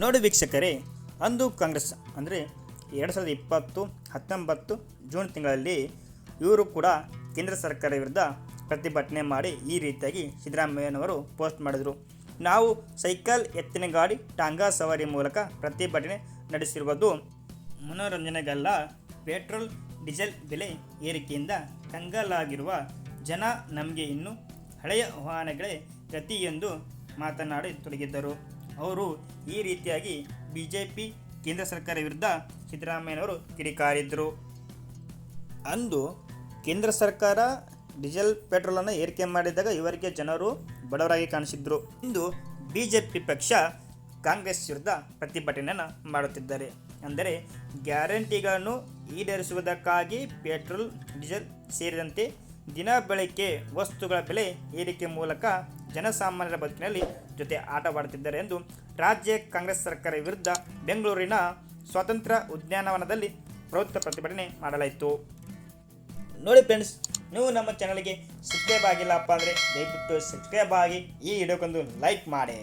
ನೋಡಿ ವೀಕ್ಷಕರೇ, ಅಂದು ಕಾಂಗ್ರೆಸ್ ಅಂದರೆ ಎರಡು ಸಾವಿರದ ಇಪ್ಪತ್ತು, ಹತ್ತೊಂಬತ್ತು ಜೂನ್ ತಿಂಗಳಲ್ಲಿ ಇವರು ಕೂಡ ಕೇಂದ್ರ ಸರ್ಕಾರ ವಿರುದ್ಧ ಪ್ರತಿಭಟನೆ ಮಾಡಿ ಈ ರೀತಿಯಾಗಿ ಸಿದ್ದರಾಮಯ್ಯನವರು ಪೋಸ್ಟ್ ಮಾಡಿದರು. ನಾವು ಸೈಕಲ್, ಎತ್ತಿನ ಗಾಡಿ, ಟಾಂಗಾ ಸವಾರಿ ಮೂಲಕ ಪ್ರತಿಭಟನೆ ನಡೆಸಿರುವುದು ಮನೋರಂಜನೆಗಲ್ಲ. ಪೆಟ್ರೋಲ್, ಡೀಸೆಲ್ ಬೆಲೆ ಏರಿಕೆಯಿಂದ ಕಂಗಾಲಾಗಿರುವ ಜನ ನಮಗೆ ಇನ್ನು ಹಳೆಯ ವಾಹನಗಳೇ ಗತಿ ಎಂದು ಮಾತನಾಡಿ ತೊಡಗಿದ್ದರು. ಅವರು ಈ ರೀತಿಯಾಗಿ ಬಿ ಜೆ ಪಿ ಕೇಂದ್ರ ಸರ್ಕಾರ ವಿರುದ್ಧ ಸಿದ್ದರಾಮಯ್ಯನವರು ಕಿಡಿಕಾರಿದ್ದರು ಅಂದು ಕೇಂದ್ರ ಸರ್ಕಾರ ಡೀಸೆಲ್ ಪೆಟ್ರೋಲನ್ನು ಏರಿಕೆ ಮಾಡಿದಾಗ ಇವರಿಗೆ ಜನರು ಬಡವರಾಗಿ ಕಾಣಿಸಿದ್ರು. ಇಂದು ಬಿ ಜೆ ಪಿ ಪಕ್ಷ ಕಾಂಗ್ರೆಸ್ ವಿರುದ್ಧ ಪ್ರತಿಭಟನೆಯನ್ನು ಮಾಡುತ್ತಿದ್ದಾರೆ. ಅಂದರೆ ಗ್ಯಾರಂಟಿಗಳನ್ನು ಈಡೇರಿಸುವುದಕ್ಕಾಗಿ ಪೆಟ್ರೋಲ್ ಡೀಸೆಲ್ ಸೇರಿದಂತೆ ದಿನ ಬೆಳಗ್ಗೆ ವಸ್ತುಗಳ ಬೆಲೆ ಏರಿಕೆ ಮೂಲಕ ಜನಸಾಮಾನ್ಯರ ಬದುಕಿನಲ್ಲಿ ಜೊತೆ ಆಟವಾಡುತ್ತಿದ್ದಾರೆ ಎಂದು ರಾಜ್ಯ ಕಾಂಗ್ರೆಸ್ ಸರ್ಕಾರ ವಿರುದ್ಧ ಬೆಂಗಳೂರಿನ ಸ್ವಾತಂತ್ರ್ಯ ಉದ್ಯಾನವನದಲ್ಲಿ ಪ್ರವೃತ್ತ ಪ್ರತಿಭಟನೆ ಮಾಡಲಾಯಿತು. ನೋಡಿ ಫ್ರೆಂಡ್ಸ್ ನೀವು ನಮ್ಮ ಚಾನಲ್ಗೆ ಸಬ್ಸ್ಕ್ರೈಬ್ ಆಗಿಲ್ಲಪ್ಪ ಅಂದರೆ ದಯವಿಟ್ಟು ಸಬ್ಸ್ಕ್ರೈಬ್ ಆಗಿ ಈ ವಿಡಿಯೋಕ್ಕೊಂದು ಲೈಕ್ ಮಾಡಿ.